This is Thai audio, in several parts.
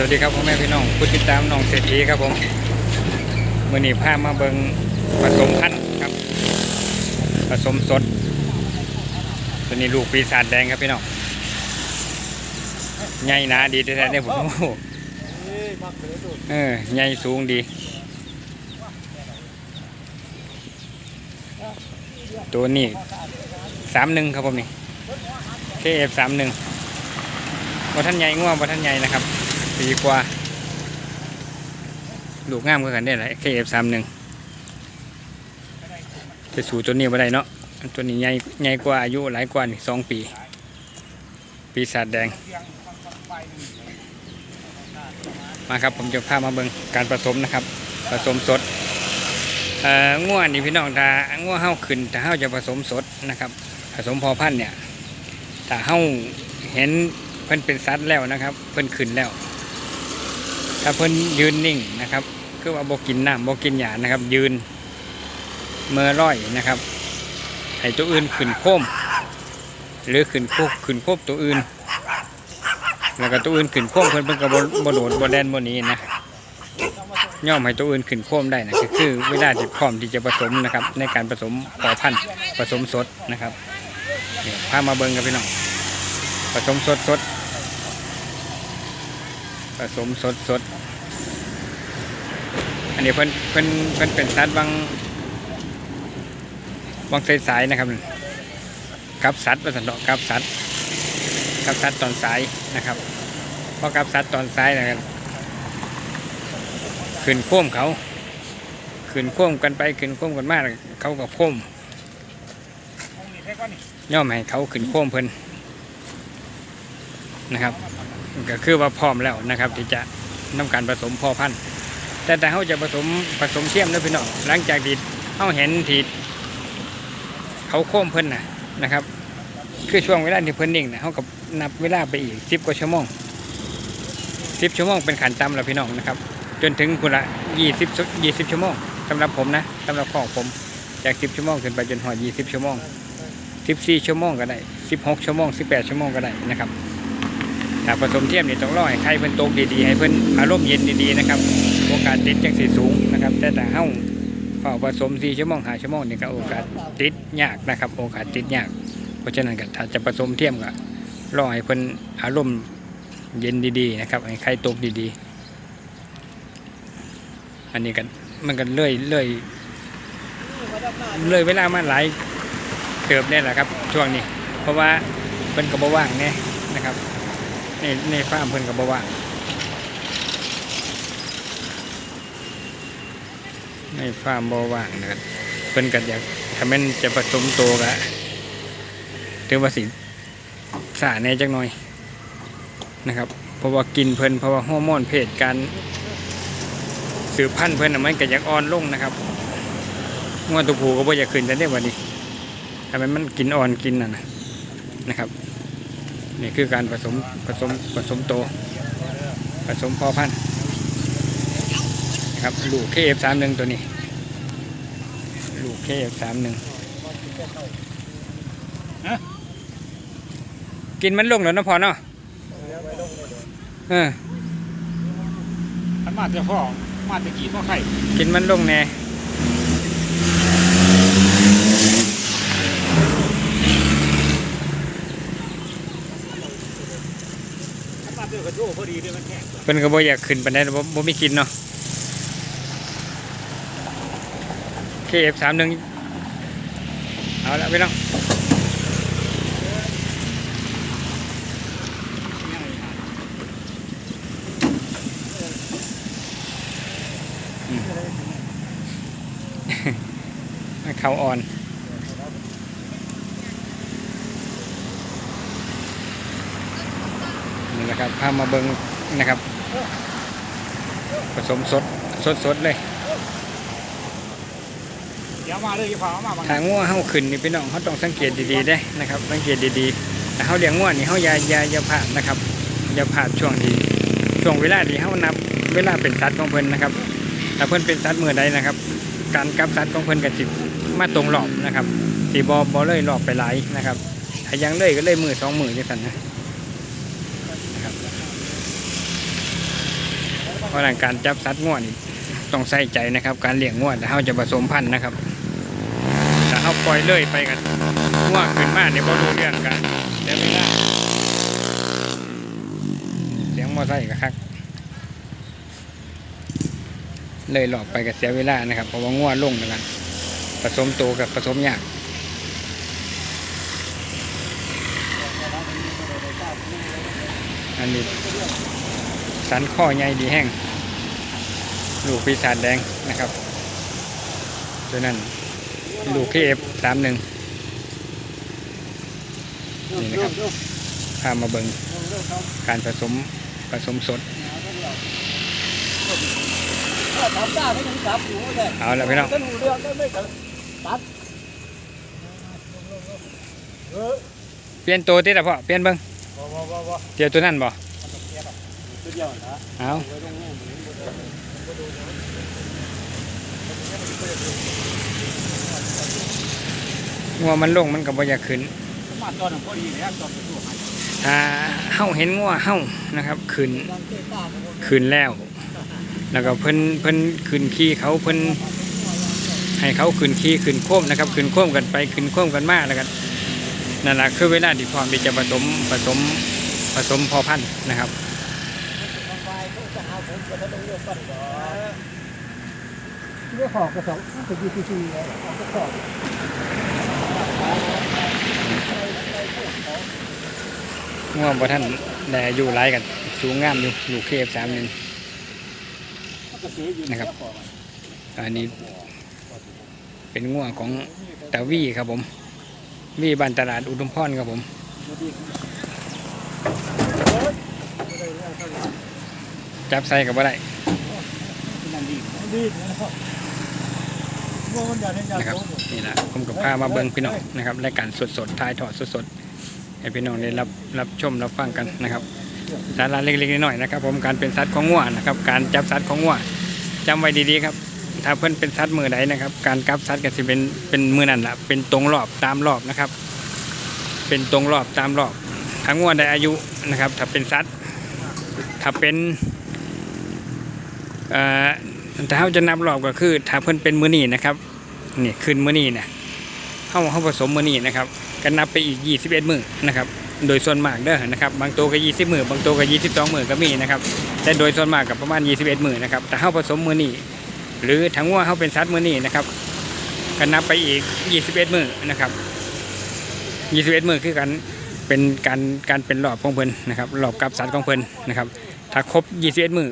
สวัสดีครับพ่อแม่พี่น้องผู้ติดตามน้องเศรษฐีครับผมมื่อนี้พามาเบิงผสมพันธุ์ครับ ผสมสดตัวนี้ลูกปีศาจแดงครับพี่น้องใหญ่หนาดีแท้ๆเนี่ยผมโอ้โหเออใหญ่สูงดี ตัวนี้สามหนึ่งครับผมนี่ KF สามหนึ่งบ่ท่านใหญ่ง่วงบ่ท่านใหญ่นะครับ ปีกว่า ลูกงามกว่ากันได้หลาย KF สามหนึ่งจะสู่ตัวนี้บ่ได้เนาะตัวนี้ใหญ่ใหญ่กว่าอายุหลายกว่านี่สองปี ปีศาจแดง มาครับผมจะพามาเบิงการผสมนะครับ ผสมสดง่วนี่พี่น้องถ้าง่วเฮาขึ้นถ้าเฮาจะผสมสดนะครับ ผสมพอพันเนี่ยถ้าเฮาเห็นเพิ่นเป็นสัตว์แล้วนะครับ เพิ่นขึ้นแล้ว ถ้าเพิ่นยืนนิ่งนะครับ คือว่าบกินน้ำบกินหญ้านะครับ ยืนเมื่อร้อยนะครับให้ตัวอื่นขึ้นโค้มหรือขึ้นโคกขึ้นโคบตัวอื่น แล้วก็ตัวอื่นขึ้นโค้มเพิ่นเพิ่นก็บ่บ่โดดบ่แดนบ่นี้นะย่อมให้ตัวอื่นขึ้นโค้มได้นะคือเวลาที่พร้อมที่จะผสมนะครับ ในการผสมพอพันธุ์ผสมสดนะครับพามาเบิ่งกันพี่น้องผสมสดสด ผสมสดสดอันนี้เพิ่นเพิ่นเพิ่นเป็นสัตว์บางบางสายๆนะครับกับสัตว์ประสันดอกกับสัตว์กับสัตว์ตอนสายนะครับเพราะกับสัตว์ตอนสายนะครับขึ้นโค้มเขาขึ้นโค้มกันไปขึ้นโค้มกันมากเขากับโค้มย่อมให้เขาขึ้นโค้มเพิ่นนะครับ ก็คือว่าพร้อมแล้วนะครับที่จะนำการผสมพ่อพันธุ์ แต่แต่เขาจะผสมผสมเทียมนะพี่น้องหลังจากที่เขาเห็นที่เขาโค้มเพิ่นนะนะครับ คือช่วงเวลาที่เพิ่นนิ่งนะเขากับนับเวลาไปอีกสิบกว่าชั่วโมงสิบชั่วโมงเป็นขันต่ำแล้วพี่น้องนะครับ จนถึงคุณละยี่สิบยี่สิบชั่วโมงสำหรับผมนะสำหรับของผมจากสิบชั่วโมงขึ้นไปจนหอยี่สิบชั่วโมง14ชั่วโมงก็ได้16ชั่วโมง18ชั่วโมงก็ได้นะครับ ถ้าผสมเทียมนี่ต้องรอให้ไข่เพิ่นตกดีๆให้เพิ่นอารมณ์เย็นดีๆนะครับโอกาสติดจังสิสูงนะครับ แต่ถ้าเฮาเฝ้าผสม4ชั่วโมง5ชั่วโมงนี่ก็โอกาสติดยากนะครับ โอกาสติดยาก เพราะฉะนั้นก็ถ้าจะผสมเทียมก็รอให้เพิ่นอารมณ์เย็นดีๆนะครับให้ไข่ตกดีๆ อันนี้ก็มันก็เลื่อยเลื่อยเลื่อยเวลามาหลายเติบเนี่ยแหละครับ ช่วงนี้ เพราะว่าเพิ่นกับว่างเนี่ยนะครับ ในในฟาร์มเพิ่นกับว่างในฟาร์มบ่ว่างนะครับเพิ่นก็อยากถ้าแม่นจะผสมโตก็ถือว่าสิสาแน่จักหน่อยนะครับ เพราะว่ากินเพิ่นเพราะว่าฮอร์โมนเพศการสืบพันธุ์เพิ่นมันก็อยากอ่อนลงนะครับงวดตัวผูก็บ่อยากขึ้นแต่เนี่ยวันนี้ทำไมมันกินอ่อนกินน่ะนะนะครับ นี่คือการผสมผสมผสมโต ผสมพ่อพันธุ์นะครับลูกเคเอฟสามหนึ่งตัวนี้ ลูกเคเอฟสามหนึ่งกินมันลงแล้วนะพอเนาะเออขันมาจะพ่อมาจะกี่พ่อไข่กินมันลงแน่ ขันมาเจอ กระโจพอดีด้วยมันแข็งเพิ่นก็บ่อยากขึ้นปานใดบ่บ่มีกินเนาะ KF สามหนึ่งเอาละพี่น้องเขาอ่อน นี่แหละครับพามาเบิงนะครับ ผสมสดสดสดๆเลยเดี๋ยวมาเลยอย่าพามาบางถ้างัวเฮาขึ้นนี่พี่น้องเขาต้องสังเกตดีๆได้นะครับ สังเกตดีๆถ้าเฮาเลี้ยงงัวนี่เฮาอย่าอย่าอย่าพลาดนะครับอย่าพลาดช่วงที่ช่วงเวลาที่เฮานับ เวลาเป็นสัตว์ของเพิ่นนะครับถ้าเพิ่นเป็นสัตว์มือใดนะครับ การกลับสัตว์ของเพิ่นก็สิมาตรงรอบนะครับสิบ่บ่เลยรอบไปหลายนะครับถ้ายังเลยก็เลยมือสองมือจังซั่นนะนะครับ เพราะการจับสัตว์ง่วนต้องใส่ใจนะครับ การเลี้ยงง่วนแต่เขาจะผสมพันธุ์นะครับถ้าเขาปล่อยเล่ยไปกันง่วขึ้นมาเนี่ยพอรู้เรื่องกันเดี๋ยวไม่ได้เสียงมอไซค์กับคักเลยหลอกไปกับเสียเวลานะครับเพราะว่าง่วลงนะครับผสมโตวกับผสมยากอันนี้ สันข้อใหญ่ดีแห้งลูกปีศาจแดงนะครับตัวนั้นลูกเคเอฟสามหนึ่งนี่นะครับพามาเบิงการผสมผสมสดทำได้ไม่ต้องจับอยู่เลยเอาละพี่น้องเปลี่ยนตัวที่ละพ่อเปลี่ยนเบิงเดี๋ยวตัวนั้นบ่ เดียวนะเอาไว้ตรงนี้งัวมันลงมันก็บ่อยากขึ้นมาตอนนั้นพอดีแล้วตอนไปดูให้ถ้าเฮาเห็นงัวเฮานะครับขึ้นยังเตะตาผมขึ้นแล้ว แล้วก็เพิ่นเพิ่นขึ้นขี้เขาเพิ่นให้เขาขึ้นขี้ขึ้นโค้มนะครับขึ้นโค้มกันไปขึ้นโค้มกันมาแล้วกันนั่นแหละคือเวลาที่พร้อมที่จะผสมผสมผสมพอพันธุ์นะครับ ไปก็จะเอาผมก็ ต้องยกก่อนก่อนเลือกหอกกระสองจะยูทีทีเลยเอกระสอบง่วงบ่ท่านได้อายุหลายกัน สูงงามอยู่อยู่เคฟสามหนึ่งนะครับ อันนี้เป็นง่วงของตาวี่ครับผมวี่บ้านตลาดอุดมพรครับผม จับใส่กับว่าได้นั่นดีดีนะครับนอย่าเล่นอย่านะครับโกงนี่แหละผมกับพามาเบิ้งพี่น้องนะครับรายการสดๆถ่ายทอดสดๆให้พี่น้องได้รับรับชมรับฟังกันนะครับสาระเล็กๆน้อยๆนะครับ ผมการเป็นสัตว์ของงัวนะครับ การจับสัตว์ของงัวจำไว้ดีๆครับ ถ้าเพิ่อนเป็นสัตว์มือใดนะครับ การกับสัตว์ก็สิเป็นเป็นมือนั่นละเป็นตรงรอบตามรอบนะครับ เป็นตรงรอบตามรอบทั้งงัวได้อายุนะครับ ถ้าเป็นสัตว์ถ้าเป็น เอ่เขาจะนับรอบก็คือถ้าเพิ่นเป็นมือนี่นะครับนี่ขึ้นมื้อนี้นะเข้าเข้าผสมมื้อนี้นะครับก็นับไปอีก 21 มือนะครับ โดยส่วนมากเด้อนะครับ บางตัวก็ 20 มือบางตัวก็ 22 มือก็มีนะครับ แต่โดยส่วนมากกับประมาณ 21 มือนะครับแต่เข้าผสมมื้อนี้หรือทั้งว่าเข้าเป็นสัตว์มื้อนี้นะครับก็นับไปอีก 21 มือนะครับ 21 มือคือกันเป็นการการเป็นรอบของเพิ่นนะครับรอบกับสัตว์ของเพิ่นนะครับ ถ้าครบ 21 มือ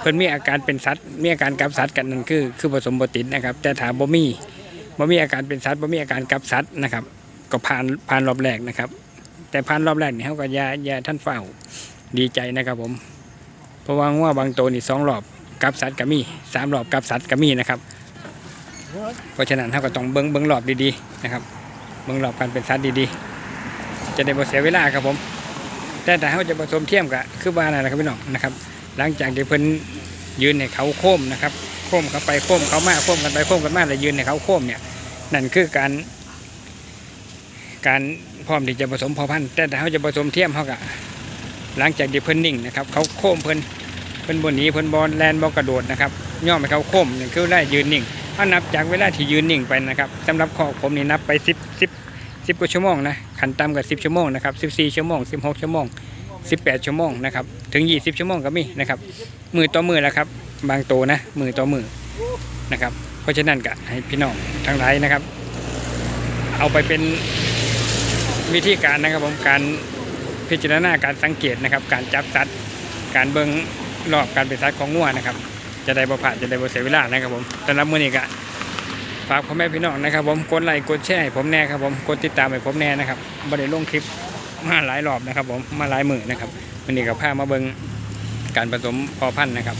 เพิ่นมีอาการเป็นสัตว์มีอาการกับสัตว์กันนั่นคือ คือผสมบติดนะครับ แต่ถ้าบ่มีบ่มีอาการเป็นสัตว์บ่มีอาการกับสัตว์นะครับ ก็ผ่านผ่านรอบแรกนะครับ แต่ผ่านรอบแรกนี่เขาก็ยายาท่านเฝ้าดีใจนะครับผมเพราะว่างัวบางตัวนี่สองรอบกับสัตว์ก็มีสามรอบกับสัตว์ก็มีนะครับเพราะฉะนั้นเขาก็ต้องเบิ้งเบิ้งรอบดีๆนะครับ เบิ้งรอบการเป็นสัตว์ดีๆ จะได้บ่เสียเวลาครับผม แต่ถ้าเขาจะผสมเทียมกับคือบ้านนั่นะครับพี่น้องนะครับ หลังจากที่เพิ่นยืนให้เขาโค้มนะครับโค้มเขาไปโค้มเขามาโค้มกันไปโค้มกันมาแล้วยืนให้เขาโค้มเนี่ยนั่นคือการการพร้อมที่จะผสมพอพันธุ์แต่ถ้าเขาจะผสมเทียมเขากะหลังจากที่เพิ่นนิ่งนะครับ เขาโค้มเพิ่นเพิ่นบนหนีเพิ่นบอลแลนบอลกระโดดนะครับย่อมให้เขาโค้มนี่คือได้ยืนนิ่งถ้านับจากเวลาที่ยืนนิ่งไปนะครับสำหรับข้อผมนี่นับไปสิบสิบสิบกว่าชั่วโมงนะขันต่ำกับสิบชั่วโมงนะครับสิบสี่ชั่วโมงสิบหกชั่วโมง สิบแปดชั่วโมงนะครับถึงยี่สิบชั่วโมงก็มีนะครับมือต่อมือแล้วครับ บางตัวนะมือต่อมือนะครับ เพราะฉะนั้นก็ให้พี่น้องทั้งหลายนะครับ เอาไปเป็นวิธีการนะครับผมการพิจารณาการสังเกตนะครับ การจับสัตว์การเบิ้งรอบการเป็นสัตว์ของงัวนะครับ จะได้บ่ผ่านจะได้บ่เสียเวลานะครับผมสำหรับมือนี้ก็ฝากพ่อแม่พี่น้องนะครับ ผมกดไลค์กดแชร์ให้ผมแน่ครับผมกดติดตามให้ผมแน่นะครับบ่ได้ลงคลิป มาหลายรอบนะครับ ผมมาหลายมื้อนะครับวันนี้ก็พามาเบิงการผสมพอพันธุ์นะครับ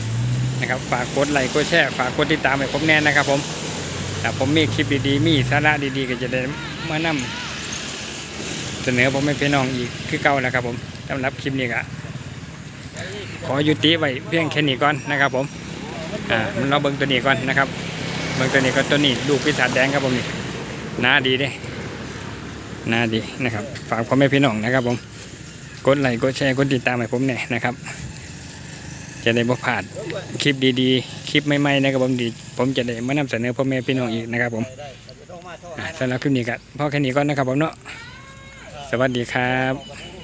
นะครับฝากกดไลค์กดแชร์ฝากกดติดตามให้ผมแน่นะครับ ผมแต่ผมมีคลิปดีๆ มีสาระดีๆ ก็จะได้มานำเสนอผมให้พี่น้องอีกคือเก่านะครับ ผมสำหรับคลิปนี้ก็ขอยุติไว้เพียงแค่นี้ก่อนนะครับ ผมอ่ามันเราเบิ่งตัวนี้ก่อนนะครับ เบิ่งตัวนี้ก็ตัวนี้ลูกปีศาจแดงครับผมนี่หน้าดีเด้ น่าดีนะครับ ฝากพ่อแม่พี่น้องนะครับผม กดไลค์กดแชร์กดติดตามให้ผมหน่อยนะครับ จะได้บ่พลาดคลิปดีๆ คลิปใหม่ๆนะครับผมดี ผมจะได้มานำเสนอพ่อแม่พี่น้องอีกนะครับผมสำหรับคลิปนี้ก็พอแค่นี้ก่อนนะครับผมเนาะสวัสดีครับ